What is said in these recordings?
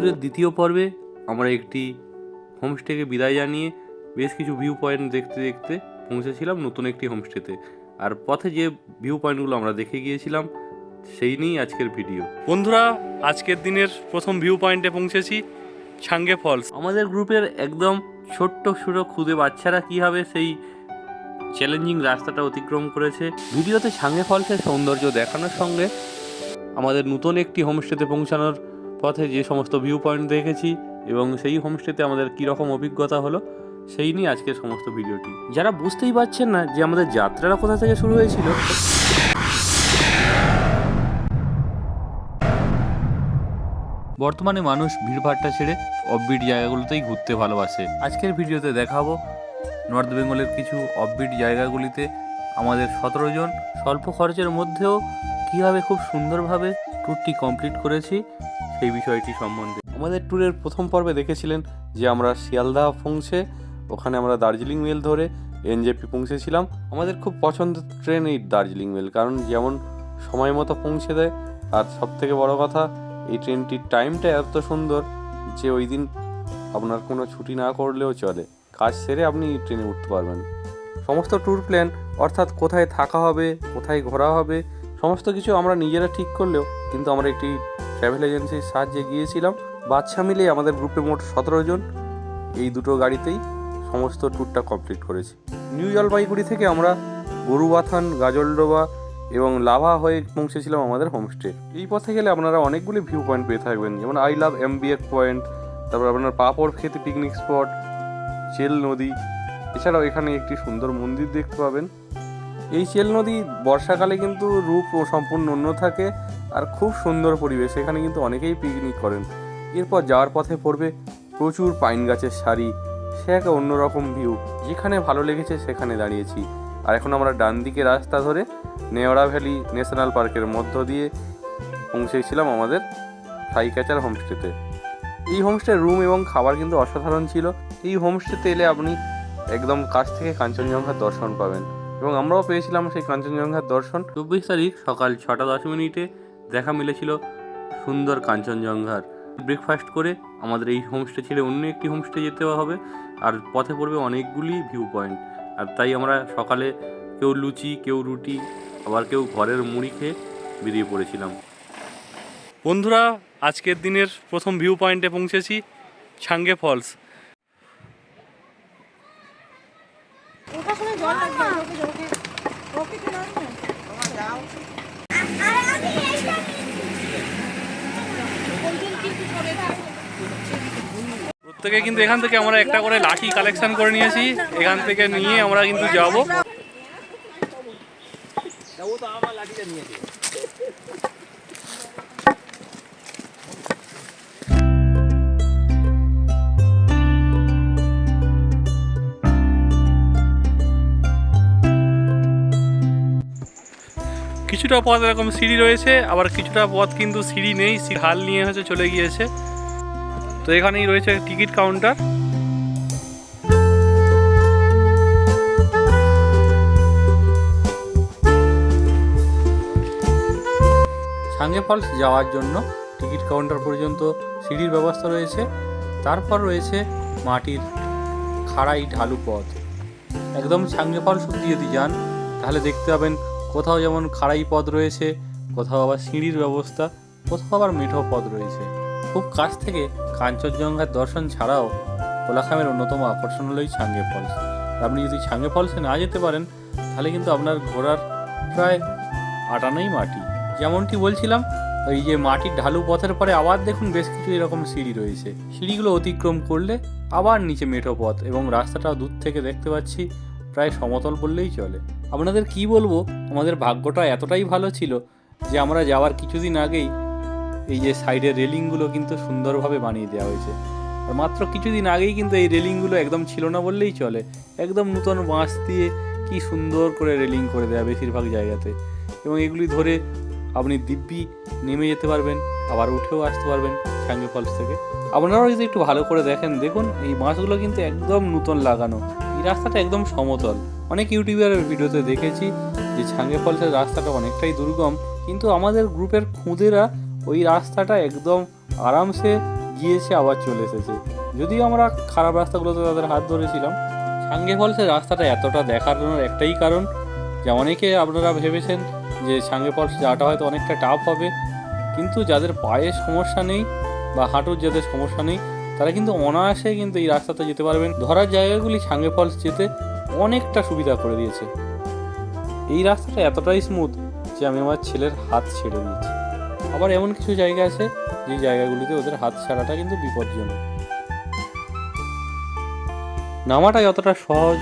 ট্যুরের দ্বিতীয় পর্বে আমরা একটি হোমস্টেকে বিদায় জানিয়ে বেশ কিছু ভিউ পয়েন্ট দেখতে দেখতে পৌঁছেছিলাম নতুন একটি হোমস্টেতে। আর পথে যে ভিউ পয়েন্টগুলো আমরা দেখে গিয়েছিলাম সেই নিয়েই আজকের ভিডিও বন্ধুরা আজকের দিনের প্রথম ভিউ পয়েন্টে পৌঁছেছি ছাঙ্গে ফলস আমাদের গ্রুপের একদম ছোট্ট ছোটো খুদে বাচ্চারা কীভাবে সেই চ্যালেঞ্জিং রাস্তাটা অতিক্রম করেছে। ভিডিওতে ছাঙ্গে ফলসের সৌন্দর্য দেখানোর সঙ্গে আমাদের নতুন একটি হোমস্টেতে পৌঁছানোর পথে যে সমস্ত ভিউ পয়েন্ট দেখেছি এবং সেই হোমস্টেতে আমাদের কীরকম অভিজ্ঞতা হলো সেই নিয়ে আজকের সমস্ত ভিডিওটি। যারা বুঝতেই পারছেন না যে আমাদের যাত্রাটা কোথা থেকে শুরু হয়েছিল। বর্তমানে মানুষ ভিড়ভাট্টা ছেড়ে অফবিট জায়গাগুলোতেই ঘুরতে ভালোবাসে। আজকের ভিডিওতে দেখাবো নর্থ বেঙ্গলের কিছু অফবিট জায়গাগুলিতে আমাদের সতেরো জন স্বল্প খরচের মধ্যেও কীভাবে খুব সুন্দরভাবে ট্যুরটি কমপ্লিট করেছি। সেই বিষয়টি সম্বন্ধে। আমাদের ট্যুরের প্রথম পর্বে দেখেছিলেন যে আমরা শিয়ালদা পৌঁছে, ওখানে আমরা দার্জিলিং মেল ধরে এনজেপি পৌঁছেছিলাম। আমাদের খুব পছন্দের ট্রেন এই দার্জিলিং মেল, কারণ যেমন সময় মতো পৌঁছে দেয়। আর সব থেকে বড় কথা, এই ট্রেনটির টাইমটা এত সুন্দর যে ওই দিন আপনার কোনো ছুটি না করলেও চলে। কাজ সেরে আপনি ট্রেনে উঠতে পারবেন। সমস্ত ট্যুর প্ল্যান, অর্থাৎ কোথায় থাকা হবে, কোথায় ঘোরা হবে, সমস্ত কিছু আমরা নিজেরা ঠিক করলেও কিন্তু আমরা একটি ট্রাভেল এজেন্সির সাহায্যে গিয়েছিলাম। বাচ্চা মিলে আমাদের গ্রুপে মোট সতেরো জন। এই দুটো গাড়িতেই সমস্ত ট্যুরটা কমপ্লিট করেছি। নিউ জলপাইগুড়ি থেকে আমরা গরুবাথান, গাজলডোবা এবং লাভা হয়ে পৌঁছেছিলাম আমাদের হোমস্টে। এই পথে গেলে আপনারা অনেকগুলি ভিউ পয়েন্ট পেয়ে থাকবেন। যেমন আই লাভ এমবিএফ পয়েন্ট, তারপর আপনার পাপড় খেতে পিকনিক স্পট, চেল নদী। এছাড়াও এখানে একটি সুন্দর মন্দির দেখতে পাবেন। এই চেল নদী বর্ষাকালে কিন্তু রূপ সম্পূর্ণ অন্য থাকে। আর খুব সুন্দর পরিবেশ। এখানে কিন্তু অনেকেই পিকনিক করেন। এরপর যাওয়ার পথে পড়বে প্রচুর পাইন গাছের সারি। সে এক অন্যরকম ভিউ যেখানে ভালো লেগেছে সেখানে দাঁড়িয়েছি। আর এখন আমরা ডান দিকে রাস্তা ধরে নেওড়া ভ্যালি ন্যাশনাল পার্কের মধ্য দিয়ে পৌঁছেছিলাম আমাদের সাইকাচার হোমস্টেতে এই হোমস্টের রুম এবং খাবার কিন্তু অসাধারণ ছিল। এই হোমস্টেতে এলে আপনি একদম কাছ থেকে কাঞ্চনজঙ্ঘার দর্শন পাবেন। এবং আমরাও পেয়েছিলাম সেই কাঞ্চনজঙ্ঘার দর্শন। চব্বিশ তারিখ সকাল ছটা দশ মিনিটে দেখা মিলেছিল সুন্দর কাঞ্চনজঙ্ঘার ব্রেকফাস্ট করে আমাদের এই হোমস্টে ছেড়ে অন্য একটি হোমস্টে যেতে হবে আর পথে পড়বে অনেকগুলি ভিউ পয়েন্ট আর তাই আমরা সকালে কেউ লুচি কেউ রুটি আবার কেউ ঘরের মুড়ি খেয়ে বেরিয়ে পড়েছিলাম বন্ধুরা আজকের দিনের প্রথম ভিউ পয়েন্টে পৌঁছেছি ছাঙ্গে ফলস প্রত্যেকে কিন্তু এখান থেকে আমরা একটা করে লাঠি কালেকশন করে নিয়েছি। এখান থেকে নিয়ে আমরা কিন্তু যাব। কিছুটা পথ এরকম সিঁড়ি রয়েছে, আবার কিছুটা পথ কিন্তু সিঁড়ি নেই হাল নিয়ে হচ্ছে চলে গিয়েছে। তো এখানেই রয়েছে টিকিট কাউন্টার। সাঙ্গে ফলস যাওয়ার জন্য টিকিট কাউন্টার পর্যন্ত সিঁড়ির ব্যবস্থা রয়েছে। তারপর রয়েছে মাটির খাড়াই ঢালু পথ। একদম সাঙ্গে ফলস অব্দি যদি যান, তাহলে দেখতে পাবেন কোথাও যেমন খাড়াই পথ রয়েছে, কোথাও আবার সিঁড়ির ব্যবস্থা, কোথাও আবার মেঠো পথ রয়েছে। খুব কাছ থেকে কাঞ্চনজঙ্ঘার দর্শন ছাড়াও কোলাখামের অন্যতম আকর্ষণ হলো এই ছাঙ্গে ফলস। আপনি যদি ছাঙ্গে ফলসে না যেতে পারেন, তাহলে কিন্তু আপনার ঘোরার প্রায় আটানাই মাটি। যেমনটি বলছিলাম ওই যে মাটির ঢালু পথের পরে আবার দেখুন বেশ কিছু এরকম সিঁড়ি রয়েছে। সিঁড়িগুলো অতিক্রম করলে আবার নিচে মেঠো পথ এবং রাস্তাটা দূর থেকে দেখতে পাচ্ছি। প্রায় সমতল বললেই চলে। আপনাদের কি বলব? আমাদের ভাগ্যটা এতটাই ভালো ছিল যে আমরা যাওয়ার কিছুদিন আগেই এই যে সাইডের রেলিংগুলো কিন্তু সুন্দরভাবে বানিয়ে দেওয়া হয়েছে। আর মাত্র কিছুদিন আগেই কিন্তু এই রেলিংগুলো একদম ছিল না বললেই চলে। একদম নূতন বাঁশ দিয়ে কি সুন্দর করে রেলিং করে দেওয়া বেশিরভাগ জায়গাতে। এবং এগুলি ধরে আপনি দিব্যি নেমে যেতে পারবেন। আবার উঠেও আসতে পারবেন সাঙ্গে ফলস থেকে। আপনারাও যদি একটু ভালো করে দেখেন, দেখুন এই বাঁশগুলো কিন্তু একদম নতুন লাগানো। এই রাস্তাটা একদম সমতল। অনেক ইউটিউবারের ভিডিওতে দেখেছি যে ছাঙ্গে ফলসের রাস্তাটা অনেকটাই দুর্গম। কিন্তু আমাদের গ্রুপের খুঁদেরা ওই রাস্তাটা একদম আরামসে গিয়েছে, আবার চলে এসেছে। যদিও আমরা খারাপ রাস্তাগুলোতে তাদের হাত ধরেছিলাম, সাঙ্গে ফলসের রাস্তাটা এতটা দেখানোর একটাই কারণ যে অনেকে আপনারা ভেবেছেন যে সাঙ্গে ফলস যাওয়াটা হয়তো অনেকটা টাফ হবে কিন্তু যাদের পায়ে সমস্যা নেই বা হাঁটুর যাদের সমস্যা নেই, তারা কিন্তু অনায়াসে কিন্তু এই রাস্তাতে যেতে পারবেন। ধরার জায়গাগুলি সাঙ্গে ফলস যেতে অনেকটা সুবিধা করে দিয়েছে। এই রাস্তাটা এতটাই স্মুথ যে আমি আমার ছেলের হাত ছেড়ে দিয়েছি। আবার এমন কিছু জায়গা আছে, যে জায়গাগুলিতে ওদের হাত ছাড়াটা কিন্তু বিপজ্জনক। নামাটা যতটা সহজ,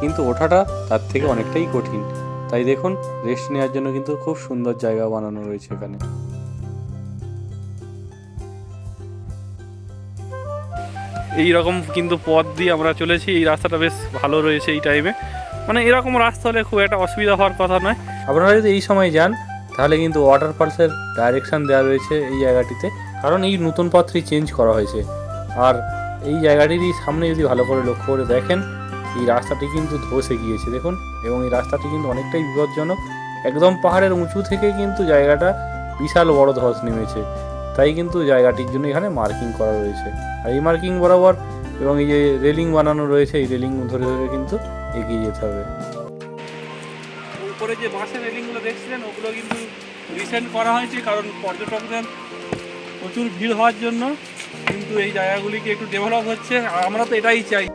কিন্তু ওঠাটা তার থেকে অনেকটাই কঠিন। তাই দেখুন রেস্ট নেওয়ার জন্য কিন্তু খুব সুন্দর জায়গা বানানো রয়েছে এখানে। এই রকম কিন্তু পথ দিয়ে আমরা চলেছি। এই রাস্তাটা বেশ ভালো রয়েছে এই টাইমে মানে এরকম রাস্তা হলে খুব একটা অসুবিধা হওয়ার কথা নয়। আপনারা যদি এই সময় যান, তাহলে কিন্তু ওয়াটার ফলসের ডাইরেকশন দেওয়া রয়েছে এই জায়গাটিতে। কারণ এই নতুন পথটি চেঞ্জ করা হয়েছে। আর এই জায়গাটিরই সামনে যদি ভালো করে লক্ষ্য করে দেখেন, এই রাস্তাটি কিন্তু ধসে গিয়েছে, দেখুন। এবং এই রাস্তাটি কিন্তু অনেকটাই বিপজ্জনক। একদম পাহাড়ের উঁচু থেকে কিন্তু জায়গাটা বিশাল বড় ধস নেমেছে। তাই কিন্তু জায়গাটির জন্য এখানে মার্কিং করা রয়েছে। আর এই মার্কিং বরাবর এবং এই যে রেলিং বানানো রয়েছে, এই রেলিং ধরে ধরে কিন্তু এগিয়ে যেতে হবে। উপরে যে বাঁশের রেলিংগুলো দেখছিলেন, ওগুলো কিন্তু রিসেন্ট করা হয়েছে, কারণ পর্যটকদের প্রচুর ভিড় হওয়ার জন্য কিন্তু এই জায়গাগুলিকে একটু ডেভেলপ হচ্ছে। আর আমরা তো এটাই চাই।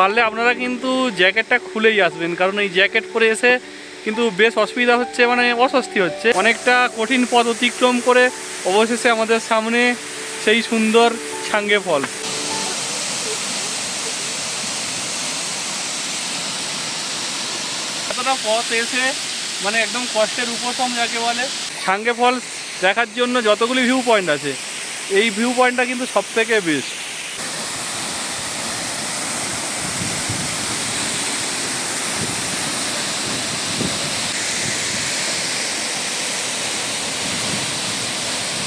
পারলে আপনারা কিন্তু জ্যাকেটটা খুলেই আসবেন, কারণ এই জ্যাকেট পরে এসে কিন্তু বেশ অসুবিধা হচ্ছে মানে অস্বস্তি হচ্ছে। অনেকটা কঠিন পথ অতিক্রম করে অবশেষে আমাদের সামনে সেই সুন্দর সাঙ্গে ফল। এতটা পথ এসে মানে একদম কষ্টের উপশম যাকে বলে, সাঙ্গে ফলস দেখার জন্য যতগুলি ভিউ পয়েন্ট আছে, এই ভিউ পয়েন্টটা কিন্তু সব থেকে বেস্ট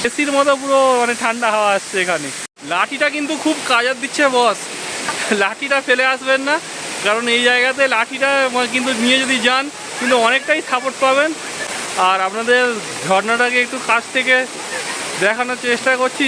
এসির মতো পুরো মানে ঠান্ডা হাওয়া আসছে এখানে। লাঠিটা কিন্তু খুব কাজার দিচ্ছে বস লাঠিটা ফেলে আসবেন না, কারণ এই জায়গাতে লাঠিটা কিন্তু নিয়ে যদি যান, কিন্তু অনেকটাই সাপোর্ট পাবেন। আর আপনাদের ঝর্ণাটাকে একটু কাছ থেকে দেখানোর চেষ্টা করছি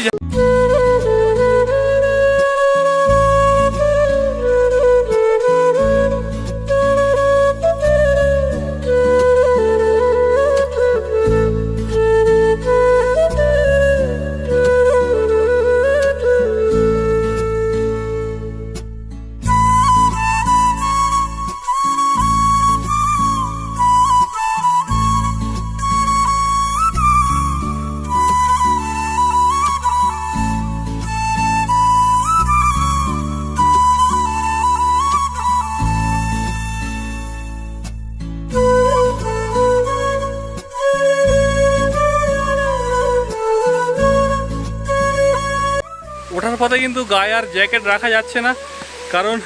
পথে কিন্তু গায়ে আর জ্যাকেট রাখা যাচ্ছে না, কারণ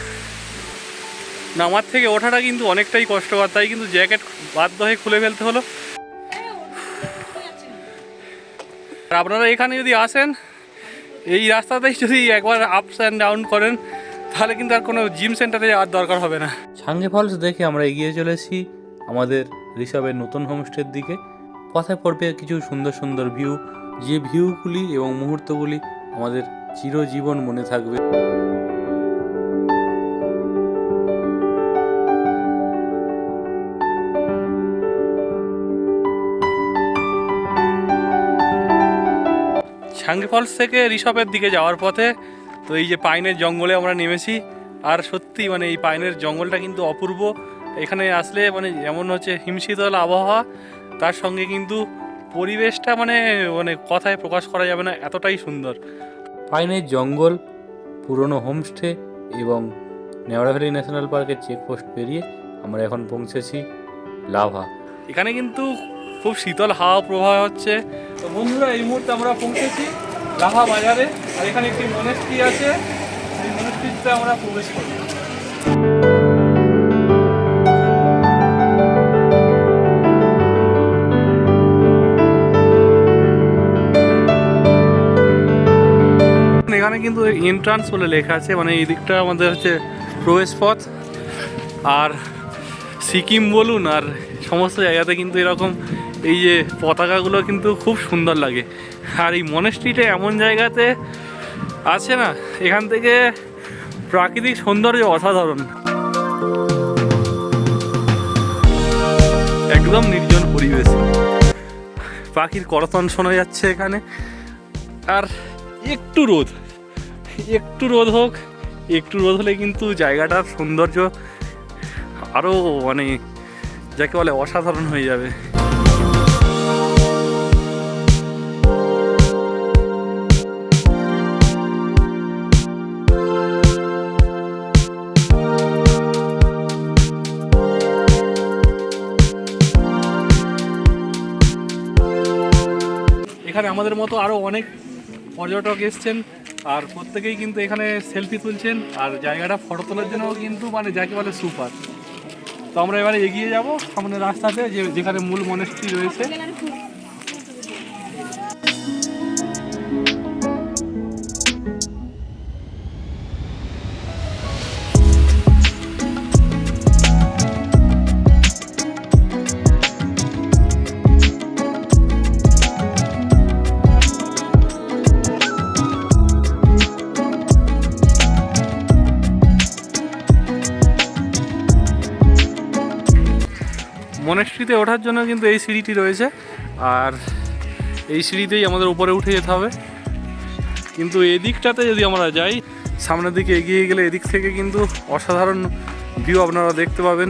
নামার থেকে ওঠাটা কিন্তু অনেকটাই কষ্টকর, তাই কিন্তু জ্যাকেট বাধ্য হয়ে খুলে ফেলতে হলো। আর আপনারা এখানে যদি আসেন, এই রাস্তাতেই যদি একবার আপস অ্যান্ড ডাউন করেন, তাহলে কিন্তু আর কোনো জিম সেন্টারে আর দরকার হবে না। সাঙ্গে ফলস দেখে আমরা এগিয়ে চলেছি আমাদের ঋষভের নতুন হোমস্টের দিকে। পথে পড়বে কিছু সুন্দর সুন্দর ভিউ যে ভিউগুলি এবং মুহূর্তগুলি আমাদের চিরজীবন মনে থাকবে। সাঙ্গে ফলস থেকে ঋষভের দিকে যাওয়ার পথে তো এই যে পাইনের জঙ্গলে আমরা নেমেছি, আর সত্যি মানে এই পাইনের জঙ্গলটা কিন্তু অপূর্ব। এখানে আসলে মানে এমন হচ্ছে হিমশীতল আবহাওয়া, তার সঙ্গে কিন্তু পরিবেশটা মানে মানে কথায় প্রকাশ করা যাবে না, এতটাই সুন্দর। পাইনের জঙ্গল, পুরনো হোমস্টে এবং নেওয়ারা ভ্যালি ন্যাশনাল পার্কের চেকপোস্ট পেরিয়ে আমরা এখন পৌঁছেছি লাভা। এখানে কিন্তু খুব শীতল হাওয়া প্রবাহ হচ্ছে। তো বন্ধুরা, এই মুহূর্তে আমরা পৌঁছেছি লাভা বাজারে। আর এখানে একটি মনেস্ট্রি আছে। সেই মনেস্ট্রিতে আমরা প্রবেশ করি এখানে কিন্তু এন্ট্রান্স বলে লেখা আছে মানে এই দিকটা আমাদের হচ্ছে প্রবেশ পথ। আর সিকিম বলুন আর সমস্ত জায়গাতে কিন্তু এরকম এই যে পতাকাগুলো কিন্তু খুব সুন্দর লাগে। আর এই মনেস্ট্রিটা এমন জায়গাতে আছে না, এখান থেকে প্রাকৃতিক সৌন্দর্য অসাধারণ। একদম নির্জন পরিবেশ। পাখির করতন শোনা যাচ্ছে এখানে। আর একটু রোদ। একটু রোদ হোক, একটু রোদ হলে কিন্তু জায়গাটার সৌন্দর্য আরও মানে যাকে বলে অসাধারণ হয়ে যাবে। এখানে আমাদের মতো আরও অনেক পর্যটক এসছেন। আর প্রত্যেকেই কিন্তু এখানে সেলফি তুলছেন, আর জায়গাটা ফটো তোলার জন্য কিন্তু মানে যাকে বলে সুপার তো আমরা এবারে এগিয়ে যাব সামনে রাস্তাতে যে যেখানে মূল মনেস্ট্রি রয়েছে। মনেস্ট্রিতে ওঠার জন্য কিন্তু এই সিঁড়িটি রয়েছে। আর এই সিঁড়িতেই আমাদের উপরে উঠে যেতে হবে। কিন্তু এদিকটাতে যদি আমরা যাই, সামনের দিকে এগিয়ে গেলে এদিক থেকে কিন্তু অসাধারণ ভিউ আপনারা দেখতে পাবেন।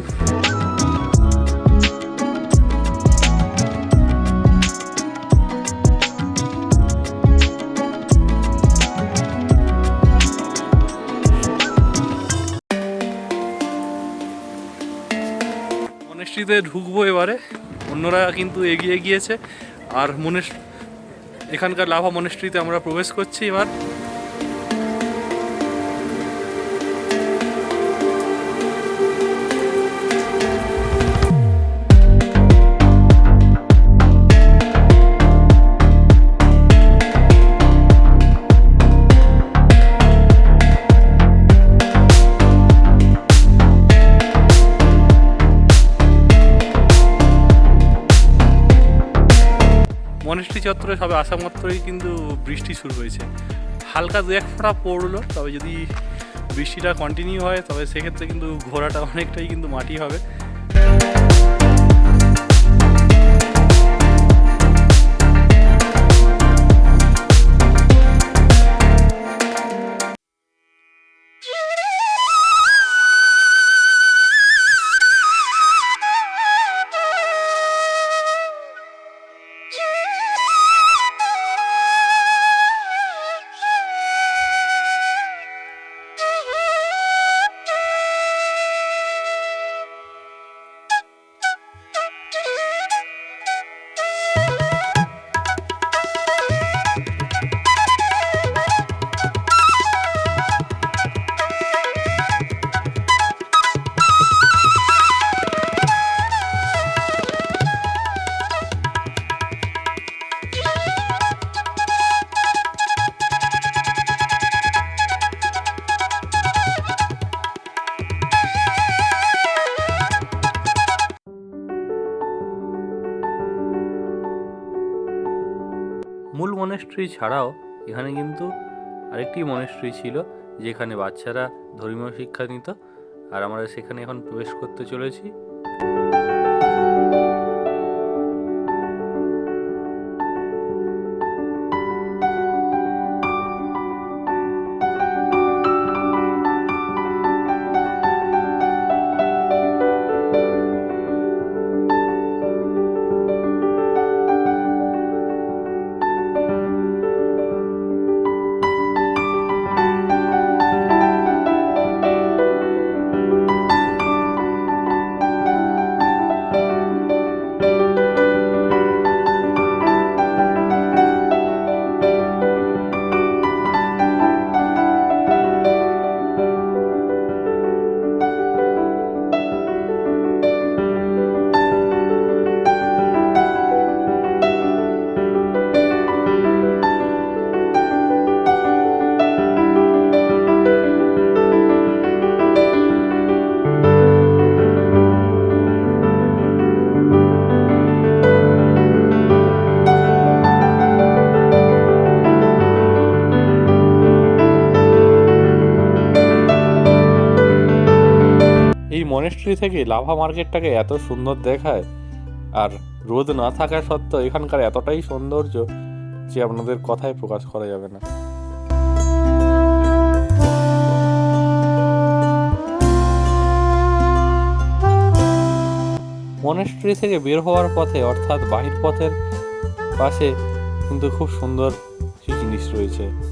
মনেস্ট্রিতে ঢুকবো এবারে। অন্যরা কিন্তু এগিয়ে গিয়েছে। আর মনে এখানকার লাভা মনেস্ট্রিতে আমরা প্রবেশ করছি এবার। মনেস্ট্রি চত্বরে সবে আসা মাত্রই কিন্তু বৃষ্টি শুরু হয়েছে। হালকা দু এক ফোঁটা পড়ল, তবে যদি বৃষ্টিটা কন্টিনিউ হয়, তবে সেক্ষেত্রে কিন্তু ঘোরাটা অনেকটাই কিন্তু মাটি হবে। মনেস্ট্রি ছাড়াও এখানে কিন্তু আরেকটি মনেস্ট্রি ছিল, যেখানে বাচ্চারা ধর্মীয় শিক্ষা নিত, আর আমরা সেখানে এখন প্রবেশ করতে চলেছি। মনেস্ট্রি থেকে লাভা মার্কেটটাকে এত সুন্দর দেখায়? আর রোদ না থাকা সত্ত্বেও এখানকার এতটাই সৌন্দর্য যে আপনাদের কথায় প্রকাশ করা যাবে না। মনেস্ট্রি থেকে বের হওয়ার পথে, অর্থাৎ বাহির পথের পাশে কিন্তু খুব সুন্দর কিছু জিনিস রয়েছে।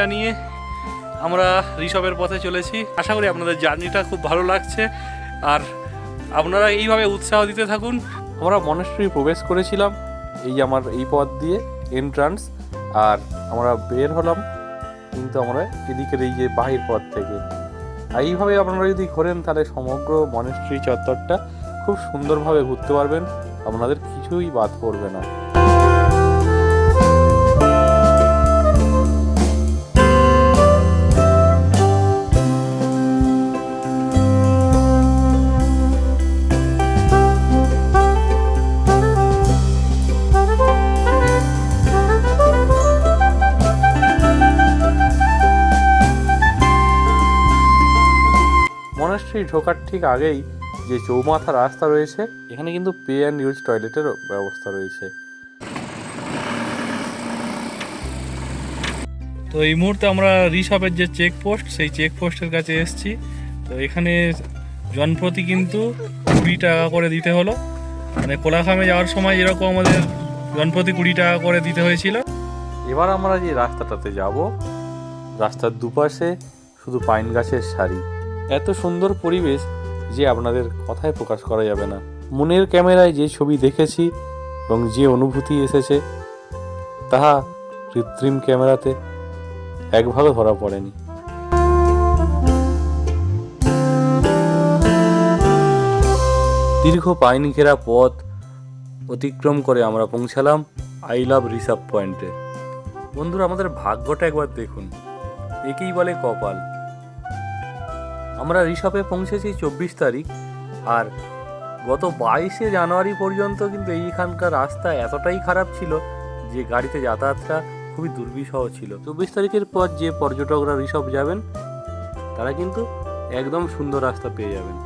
জানিয়ে আমরা ঋষভের পথে চলেছি। আশা করি আপনাদের জার্নিটা খুব ভালো লাগছে। আর আপনারা এইভাবে উৎসাহ দিতে থাকুন। আমরা মনেস্ট্রি প্রবেশ করেছিলাম এই আমার এই পথ দিয়ে এন্ট্রান্স আর আমরা বের হলাম। কিন্তু আমরা এদিকের এই যে বাহির পথ থেকে। আর এইভাবে আপনারা যদি ঘোরেন, তাহলে সমগ্র মনেস্ট্রি চত্বরটা খুব সুন্দরভাবে ঘুরতে পারবেন। আপনাদের কিছুই বাদ পড়বে না। মনাস্ট্রি ঢোকার ঠিক আগেই যে চৌমাথা রাস্তা রয়েছে এখানে কিন্তু পে অ্যান্ড ইউজ টয়লেটের ব্যবস্থা রয়েছে। তো এই মুহূর্তে আমরা রিসপের যে চেকপোস্ট সেই চেকপোস্টের কাছে এসেছি। তো এখানে জনপ্রতি কিন্তু কুড়ি টাকা করে দিতে হলো। মানে কোলাখামে যাওয়ার সময় যেরকম আমাদের জনপ্রতি কুড়ি টাকা করে দিতে হয়েছিল। এবার আমরা যে রাস্তাটাতে যাব রাস্তার দুপাশে শুধু পাইন গাছের সারি। এত সুন্দর পরিবেশ যে আপনাদের কথায় প্রকাশ করা যাবে না। মনের ক্যামেরায় যে ছবি দেখেছি এবং যে অনুভূতি এসেছে, তাহা কৃত্রিম ক্যামেরাতে একভাবে ধরা পড়েনি। দীর্ঘ পাইন ঘেরা পথ অতিক্রম করে আমরা পৌঁছালাম আই লাভ রিসার্ভ পয়েন্টে। বন্ধুরা, আমাদের ভাগ্যটা একবার দেখুন। একেই বলে কপাল। আমরা ঋষভে পৌঁছেছি চব্বিশ তারিখ, আর গত বাইশে জানুয়ারি পর্যন্ত কিন্তু এইখানকার রাস্তা এতটাই খারাপ ছিল যে গাড়িতে যাতায়াতটা খুবই দুর্বিষহ ছিল। চব্বিশ তারিখের পর যে পর্যটকরা ঋষভ যাবেন, তারা কিন্তু একদম সুন্দর রাস্তা পেয়ে যাবেন।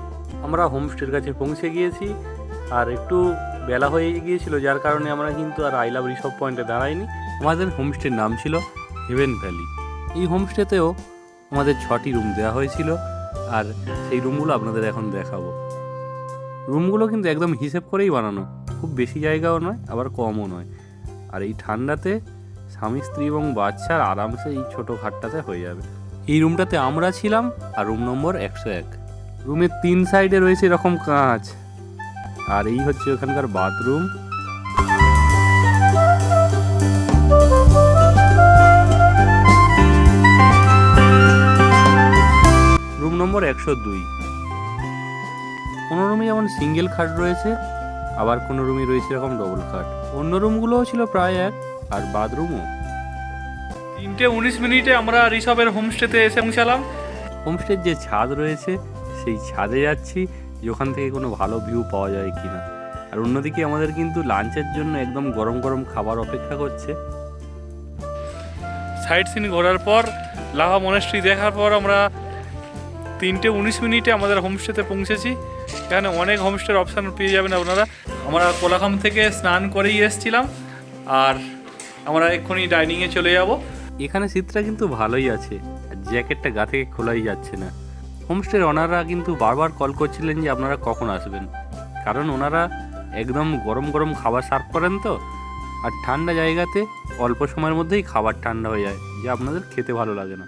আমরা হোমস্টের কাছে পৌঁছে গিয়েছি, আর একটু বেলা হয়ে গিয়েছিল, যার কারণে আমরা কিন্তু আর আই লাভ ঋষভ পয়েন্টে দাঁড়াইনি। আমাদের হোমস্টের নাম ছিল হেভেন ভ্যালি। এই হোমস্টেতেও আমাদের ছটি রুম দেওয়া হয়েছিল। আর সেই রুমগুলো আপনাদের এখন দেখাবো। রুমগুলো কিন্তু একদম হিসেব করেই বানানো। খুব বেশি জায়গাও নয়, আবার কমও নয়। আর এই ঠান্ডাতে স্বামী, স্ত্রী এবং বাচ্চার আরামসে এই ছোটো খাটটাতে হয়ে যাবে। এই রুমটাতে আমরা ছিলাম আর রুম নম্বর একশো এক। রুমের তিন সাইডে রয়েছে এরকম কাঁচ। আর এই হচ্ছে ওখানকার বাথরুম। নম্বর একশো দুই। কোনো রুমে যেমন সিঙ্গেল খাট রয়েছে আবার কোনো রুমে রয়েছে এরকম ডবল খাট। অন্য রুমগুলোও ছিল প্রায় এক আর বাথরুমও। তিনটে উনিশ মিনিটে আমরা ঋষভের হোমস্টেতে এসে পৌঁছালাম। হোমস্টের যে ছাদ রয়েছে সেই ছাদে যাচ্ছি যে ওখান থেকে কোনো ভালো ভিউ পাওয়া যায় কি না আর অন্যদিকে আমাদের কিন্তু লাঞ্চের জন্য একদম গরম গরম খাবার অপেক্ষা করছে। সাইড সিন ঘোরার পর লাভা মনেস্ট্রি দেখার পর আমরা তিনটে উনিশ মিনিটে আমাদের হোমস্টেতে পৌঁছেছি। এখানে অনেক হোমস্টের অপশান পেয়ে যাবেন আপনারা। আমরা কোলাখাম থেকে স্নান করেই এসেছিলাম। আর আমরা এক্ষুনি ডাইনিংয়ে চলে যাব। এখানে শীতটা কিন্তু ভালোই আছে। জ্যাকেটটা গা থেকে খোলাই যাচ্ছে না। হোমস্টের ওনাররা কিন্তু বারবার কল করছিলেন যে আপনারা কখন আসবেন। কারণ ওনারা একদম গরম গরম খাবার সার্ভ করেন তো। আর ঠান্ডা জায়গাতে অল্প সময়ের মধ্যেই খাবার ঠান্ডা হয়ে যায়, যে আপনাদের খেতে ভালো লাগে না।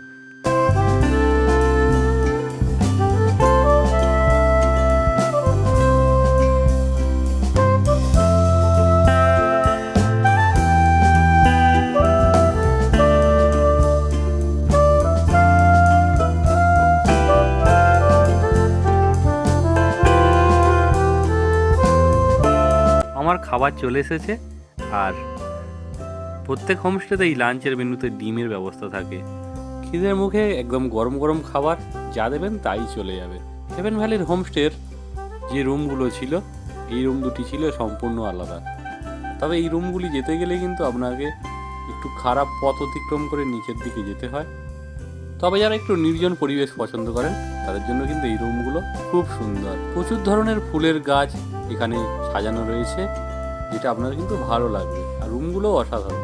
খাবার চলে এসেছে আর প্রত্যেক হোমস্টেতে এই লাঞ্চের মেনুতে ডিমের ব্যবস্থা থাকে। খিদের মুখে একদম গরম গরম খাবার, যা দেবেন তাই চলে যাবে। হেভেন ভ্যালির হোমস্টের যে রুমগুলো ছিল, এই রুম দুটি ছিল সম্পূর্ণ আলাদা। তবে এই রুমগুলি যেতে গেলে কিন্তু আপনাকে একটু খারাপ পথ অতিক্রম করে নিচের দিকে যেতে হয়। তবে যারা একটু নির্জন পরিবেশ পছন্দ করেন, তাদের জন্য কিন্তু এই রুমগুলো খুব সুন্দর। প্রচুর ধরনের ফুলের গাছ এখানে সাজানো রয়েছে। যেটা আপনার কিন্তু ভালো লাগবে। আর রুমগুলো অসাধারণ।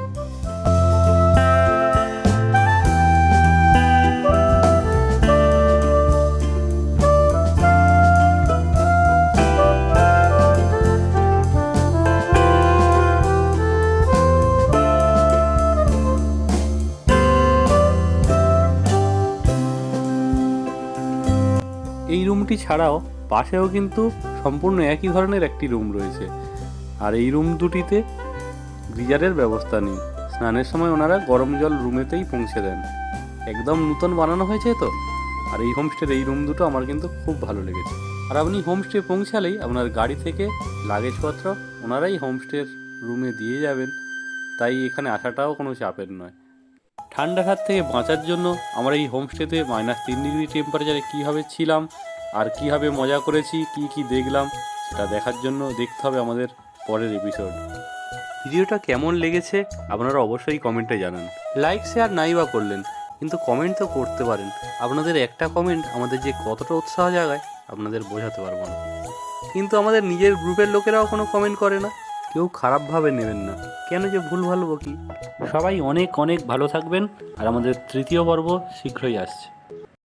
এই রুমটি ছাড়াও পাশেও কিন্তু সম্পূর্ণ একই ধরনের একটি রুম রয়েছে। আর এই রুম দুটিতে গিজারের ব্যবস্থা নেই। স্নানের সময় ওনারা গরম জল রুমেতেই পৌঁছে দেন। একদম নূতন বানানো হয়েছে তো? আর এই হোমস্টের এই রুম দুটো আমার কিন্তু খুব ভালো লেগেছে। আর আপনি হোমস্টে পৌঁছালেই আপনার গাড়ি থেকে লাগেজপত্র ওনারাই হোমস্টের রুমে দিয়ে যাবেন। তাই এখানে আসাটাও কোনো চাপের নয়। ঠান্ডার হাত থেকে বাঁচার জন্য আমরা এই হোমস্টেতে মাইনাস তিন ডিগ্রি টেম্পারেচারে কীভাবে ছিলাম, আর কীভাবে মজা করেছি, কি কি দেখলাম, সেটা দেখার জন্য দেখতে হবে আমাদের পরের এপিসোড ভিডিওটা কেমন লেগেছে আপনারা অবশ্যই কমেন্টে জানান। লাইক শেয়ার নাই বা করলেন, কিন্তু কমেন্ট তো করতে পারেন। আপনাদের একটা কমেন্ট আমাদের যে কতটা উৎসাহ জাগায়, আপনাদের বোঝাতে পারব না। কিন্তু আমাদের নিজের গ্রুপের লোকেরাও কোনো কমেন্ট করে না। কেউ খারাপভাবে নেবেন না। কেন যে ভুল ভালো কি? সবাই অনেক অনেক ভালো থাকবেন, আর আমাদের তৃতীয় পর্ব শীঘ্রই আসছে।